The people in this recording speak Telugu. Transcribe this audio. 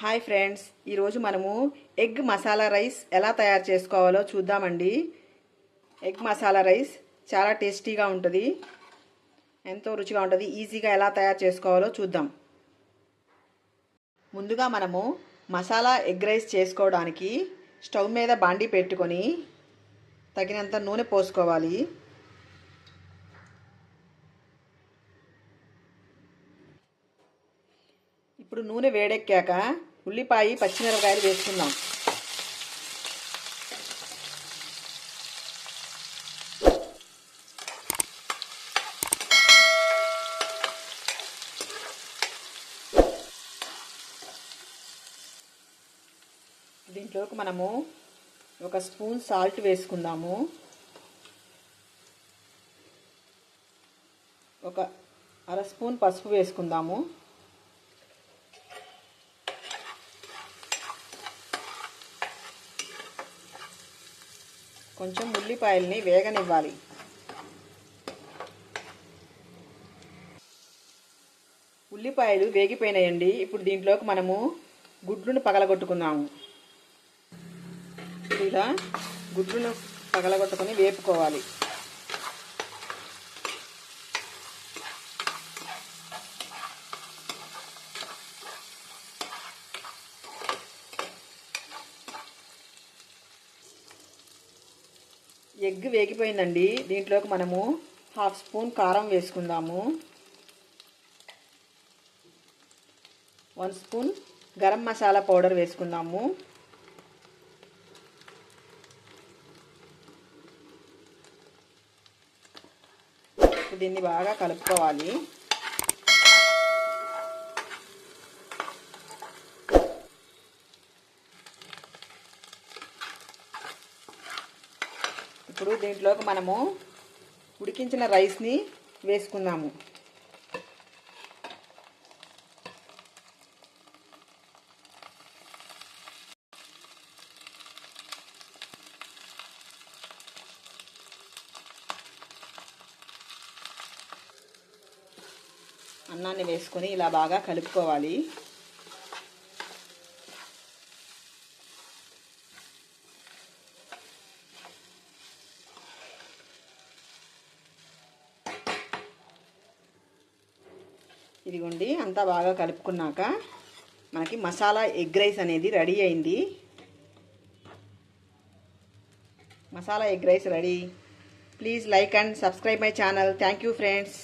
హాయ్ ఫ్రెండ్స్ ఈరోజు మనము ఎగ్ మసాలా రైస్ ఎలా తయారు చేసుకోవాలో చూద్దామండి. ఎగ్ మసాలా రైస్ చాలా టేస్టీగా ఉంటుంది. ఎంతో రుచిగా ఉంటుంది. ఈజీగా ఎలా తయారు చేసుకోవాలో చూద్దాం. ముందుగా మనము మసాలా ఎగ్ రైస్ చేసుకోవడానికి స్టవ్ మీద బాండి పెట్టుకొని తగినంత నూనె పోసుకోవాలి. ఇప్పుడు నూనె వేడెక్కాక ఉల్లిపాయ పచ్చిమిరపకాయలు వేసుకుందాం. దీంట్లోకి మనము ఒక స్పూన్ సాల్ట్ వేసుకుందాము. ఒక అర స్పూన్ పసుపు వేసుకుందాము. కొంచెం ఉల్లిపాయల్ని వేగనివ్వాలి. ఉల్లిపాయలు వేగిపోయినాయండి. ఇప్పుడు దీంట్లోకి మనము గుడ్లను పగలగొట్టుకుందాము. ఇలా గుడ్లను పగలగొట్టుకొని వేపుకోవాలి. ఎగ్ వేగిపోయిందండి. దీంట్లోకి మనము హాఫ్ స్పూన్ కారం వేసుకుందాము. One spoon garam masala powder వేసుకుందాము. దీన్ని బాగా కలుపుకోవాలి. ఇప్పుడు దీంట్లోకి మనము ఉడికించిన రైస్ని వేసుకుందాము. అన్నాన్ని వేసుకొని ఇలా బాగా కలుపుకోవాలి. ఇదిగోండి అంతా బాగా కలుపుకున్నాక మనకి మసాలా ఎగ్ రైస్ అనేది రెడీ అయింది. Masala egg rice ready. Please like and subscribe my channel. Thank you friends.